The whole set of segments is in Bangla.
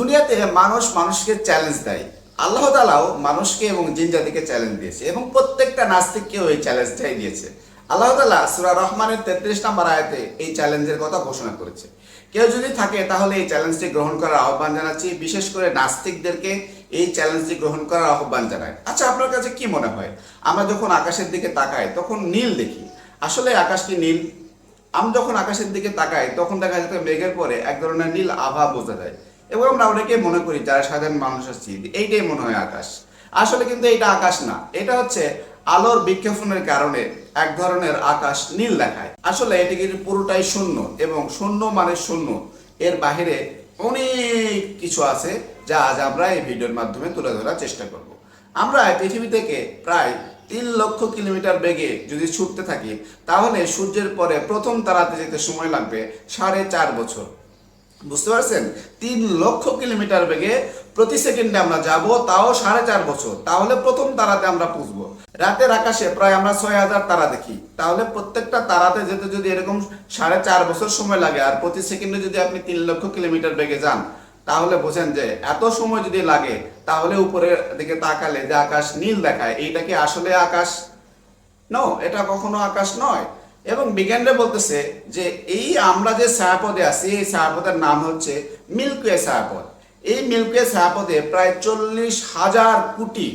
দুনিয়াতে মানুষ মানুষকে চ্যালেঞ্জ দেয়। আল্লাহ তালাও মানুষকে এবং জিন জাতিকে চ্যালেঞ্জ দিয়েছে এবং প্রত্যেকটা নাস্তিককেও এই চ্যালেঞ্জটাই দিয়েছে। আল্লাহ তালা সুরা রহমানের তেত্রিশ নম্বর আয়াতে এই চ্যালেঞ্জের কথা ঘোষণা করেছে। কেউ যদি থাকে তাহলে এই চ্যালেঞ্জটি গ্রহণ করার আহ্বান জানাচ্ছি, বিশেষ করে নাস্তিকদেরকে এই চ্যালেঞ্জটি গ্রহণ করার আহ্বান জানায় আচ্ছা আপনার কাছে কি মনে হয়? আমরা যখন আকাশের দিকে তাকাই, তখন নীল দেখি। আসলে আকাশ কি নীল। আমি যখন আকাশের দিকে তাকাই, তখন দেখা যাচ্ছে মেঘের পরে এক ধরনের নীল আভা বোঝা যায়। এবং আমরা অনেকে মনে করি যারা সাধারণ মানুষ আছি এইটাই মনে হয় আকাশ। আসলে কিন্তু এটা আকাশ না, এটা হচ্ছে আলোর বিক্ষেপণের কারণে এক ধরনের আকাশ নীল দেখায়। আসলে এটি কিন্তু পুরোটাই শূন্য এবং শূন্য মানে শূন্য। এর বাহিরে অনেক কিছু আছে যা আজ আমরা এই ভিডিওর মাধ্যমে তুলে ধরার চেষ্টা করব। আমরা পৃথিবী থেকে প্রায় তিন লক্ষ কিলোমিটার বেগে যদি ছুটতে থাকি, তাহলে সূর্যের পরে প্রথম তারাতে যেতে সময় লাগবে সাড়ে চার বছর। বুঝতে পারছেন? তিন লক্ষ কিলোমিটার বেগে প্রতি সেকেন্ডে আমরা যাব, তাও সাড়ে চার বছর। তাহলে প্রথম তারাতে আমরা পুষবো রাতের আকাশে প্রায় আমরা ছয় হাজার তারা দেখি। তাহলে প্রত্যেকটা তারাতে যেতে যদি এরকম সাড়ে চার বছর সময় লাগে, আর প্রতি সেকেন্ডে যদি আপনি তিন লক্ষ কিলোমিটার বেগে যান, তাহলে বোঝেন যে এত সময় যদি লাগে, তাহলে উপরের দিকে তাকালে যে আকাশ নীল দেখায়, এইটা কি আসলে আকাশ? নো এটা কখনো আকাশ নয়। এবং বিজ্ঞানীরা বলতেছে যে এই আমরা যে ছায়াপদে আছি, এই ছায়াপদের নাম হচ্ছে মিল্কওয়ে ছায়াপদ। এই মিল্কওয়ে ছায়াপদে প্রায় চল্লিশ হাজার কোটি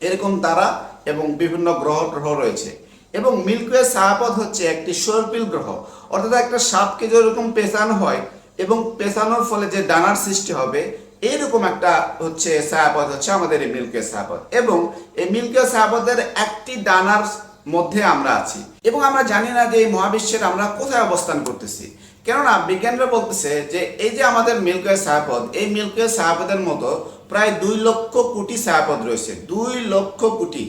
এরকম তারা এবং বিভিন্ন গ্রহ গ্রহ রয়েছে। এবং মিল্কওয়ে ছায়াপথ হচ্ছে একটি সর্পিল গ্রহ। অর্থাৎ একটা সাপকে যেরকম পেঁচানো হয় এবং পেঁচানোর ফলে যে ডানার সৃষ্টি হবে, এইরকম একটা হচ্ছে ছায়াপথ হচ্ছে আমাদের এই মিল্কওয়ে ছায়াপথ এবং এই মিল্কওয়ে ছায়াপথের একটি ডানার মধ্যে আমরা আছি। এবং আমরা জানি না যে এই মহাবিশ্বের আমরা কোথায় অবস্থান করতেছি। কেননা বিজ্ঞানীরা বলতেছে যে এই যে আমাদের মিল্কওয়ে ছায়াপথ এই মিল্কওয়ে ছায়াপথের মতো প্রায় দুই লক্ষ কোটি ছায়াপথ রয়েছে। দুই লক্ষ কোটি।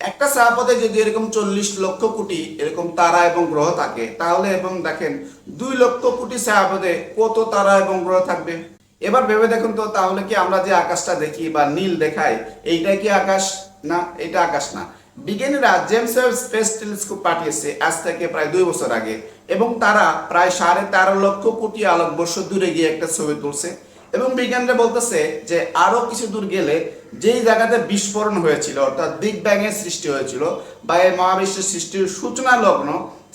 একটা ছায়াপথে যদি এরকম চল্লিশ লক্ষ কোটি এরকম তারা এবং গ্রহ থাকে, তাহলে এবং দেখেন, দুই লক্ষ কোটি ছায়াপথে কত তারা এবং গ্রহ থাকবে? এবার ভেবে দেখুন তো, তাহলে কি আমরা যে আকাশটা দেখি বা নীল দেখাই এইটা কি আকাশ? না, এটা আকাশ না। বিজ্ঞানীরা জেমস ওয়েব স্পেস টেলিস্কোপ পাঠিয়েছে আজ থেকে প্রায় দুই বছর আগে, এবং তারা প্রায় সাড়ে তেরো লক্ষ কোটি আলোকবর্ষ দূরে গিয়ে একটা ছবি তুলছে। এবং বিজ্ঞানীরা বলতেছে যে আরও কিছু দূর গেলে যেই জায়গাতে বিস্ফোরণ হয়েছিল, অর্থাৎ বিগ ব্যাং এর সৃষ্টি হয়েছিল বা এই মহাবিশ্বের সৃষ্টির সূচনা লগ্ন,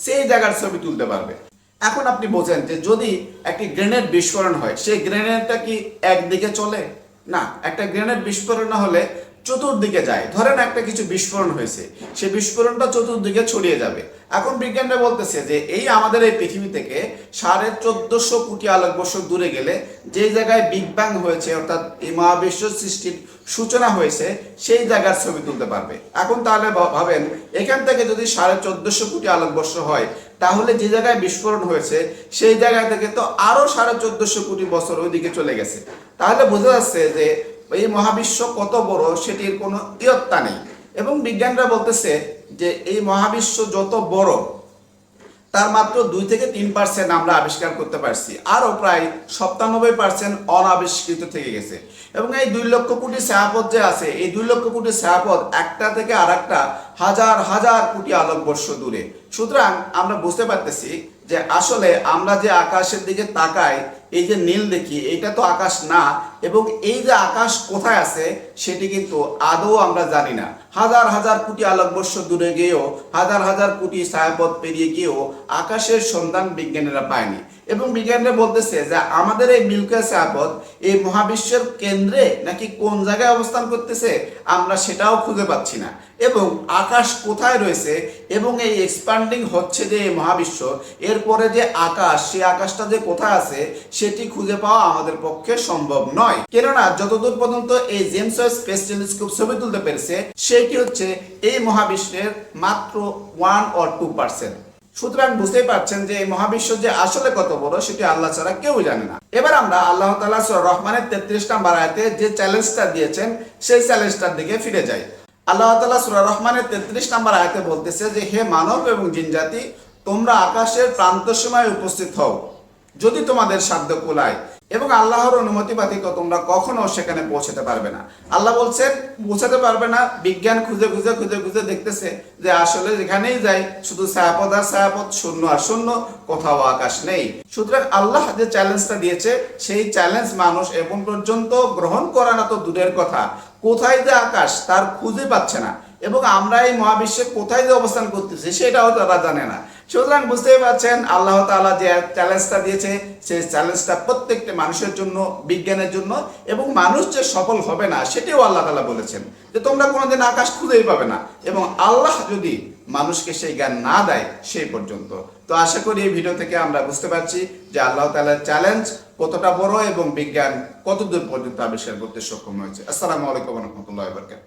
সেই জায়গার ছবি তুলতে পারবে। এখন আপনি বোঝেন যে যদি একটি গ্রেনেড বিস্ফোরণ হয়, সেই গ্রেনেডটা কি একদিকে চলে? না, একটা গ্রেনেড বিস্ফোরণ হলে চতুর্দিকে যায়। ধরেন একটা কিছু বিস্ফোরণ হয়েছে। সেই বিস্ফোরণটা চতুর্দিকে ছড়িয়ে যাবে। এখন বিজ্ঞানীরা বলতেছে যে এই আমাদের এই পৃথিবী থেকে সাড়ে চোদ্দশো কোটি আলোকবর্ষ দূরে গেলে যে জায়গায় বিগ ব্যাং হয়েছে, অর্থাৎ এই মহাবিশ্ব সৃষ্টির সূচনা হয়েছে, সেই জায়গার ছবি তুলতে পারবে। এখন তাহলে ভাবেন, এখান থেকে যদি সাড়ে চোদ্দশো কোটি আলোকবর্ষ হয়, তাহলে যে জায়গায় বিস্ফোরণ হয়েছে, সেই জায়গা থেকে তো আরও সাড়ে চোদ্দশো কোটি বছর ওইদিকে চলে গেছে। তাহলে বোঝা যাচ্ছে যে এই মহাবিশ্ব কত বড় সেটির কোনো ইয়ত্তা নেই। এবং বিজ্ঞানরা বলতেছে যে এই মহাবিশ্ব যত বড়, তার মাত্র দুই থেকে তিন পার্সেন্ট আমরা আবিষ্কার করতে পারছি। আরও প্রায় সপ্তানব্বই পার্সেন্ট অনাবিষ্কৃত থেকে গেছে। এবং এই দুই লক্ষ কোটি ছায়াপথ যে আছে, এই দুই লক্ষ কোটি ছায়াপথ একটা থেকে আর একটা হাজার হাজার কোটি আলোকবর্ষ দূরে। সুতরাং আমরা বুঝতে পারতেছি যে আসলে আমরা যে আকাশের দিকে তাকাই, এই যে নীল দেখি, এটা তো আকাশ না, এবং এই যে আকাশ কোথায় আছে, সেটি কিন্তু আদৌ আমরা জানি না। হাজার হাজার কোটি আলোকবর্ষ দূরে গিয়েও, হাজার হাজার কোটি ছায়াপথ পেরিয়ে গিয়েও আকাশের সন্ধান বিজ্ঞানীরা পায়নি। এবং বিজ্ঞানীরা বলতেছে যে আমাদের এই মিল্কওয়ে ছায়াপথ এই মহাবিশ্বের কেন্দ্রে নাকি কোন জায়গায় অবস্থান করতেছে, আমরা সেটাও খুঁজে পাচ্ছি না। এবং আকাশ কোথায় রয়েছে এবং এই এক্সপান্ডিং হচ্ছে যে এই মহাবিশ্ব, এরপরে যে আকাশ, সেই আকাশটা যে কোথায় আছে, সেটি খুঁজে পাওয়া আমাদের পক্ষে সম্ভব নয়। কেননা যতদূর পর্যন্ত এই জেমস স্পেস টেলিস্কোপ ছবি তুলতে পেরেছে, সেটি হচ্ছে এই মহাবিশ্বের মাত্র ওয়ান অর টু পার্সেন্ট সুতরাং বুঝতেই পারছেন যে এই মহাবিশ্ব যে আসলে কত বড়, সেটি আল্লাহ ছাড়া কেউ জানে না। এবার আমরা আল্লাহ তালা রহমানের তেত্রিশ নাম্বার আয়তে যে চ্যালেঞ্জটা দিয়েছেন, সেই চ্যালেঞ্জটার দিকে ফিরে যাই। আল্লাহ তালা সুরা রহমানের তেত্রিশ নাম্বার আয়তে বলতেছে যে, হে মানব এবং জিনজাতি তোমরা আকাশের প্রান্ত সময় উপস্থিত হও। যদি তোমাদের সাধ্য কুলায় এবং আল্লাহর অনুমতি ব্যতীত তোমরা কখনো সেখানে পৌঁছাতে পারবে না। আল্লাহ বলছেন, পৌঁছাতে পারবে না। বিজ্ঞান খুঁজে খুঁজে খুঁজে খুঁজে দেখতেছে যে আসলে যেখানেই যাই, শুধু ছায়াপথ আর ছায়াপথ শূন্য আর শূন্য, কোথাও আকাশ নেই। সুতরাং আল্লাহ যে চ্যালেঞ্জটা দিয়েছে, সেই চ্যালেঞ্জ মানুষ এখন পর্যন্ত গ্রহণ করা না তো দূরের কথা। কোথায় যে আকাশ, তার খুঁজে পাচ্ছে না। এবং আমরা এই মহাবিশ্বে কোথায় যে অবস্থান করতেছি, সেটাও তারা জানে না। সুতরাং বুঝতেই পারছেন, আল্লাহ তাআলা যে চ্যালেঞ্জটা দিয়েছে, সেই চ্যালেঞ্জটা প্রত্যেকটা মানুষের জন্য, বিজ্ঞানের জন্য এবং মানুষ যে সফল হবে না, সেটাও আল্লাহ তাআলা বলেছেন যে তোমরা কোনোদিন আকাশ খুঁজেই পাবে না এবং আল্লাহ যদি মানুষকে সেই জ্ঞান না দেয়, সেই পর্যন্ত। তো আশা করি এই ভিডিও থেকে আমরা বুঝতে পারছি যে আল্লাহ তাআলার চ্যালেঞ্জ কতটা বড় এবং বিজ্ঞান কতদূর পর্যন্ত আবিষ্কার করতে সক্ষম হয়েছে। আসসালামু আলাইকুম রহমতুল্লাহ বরকাত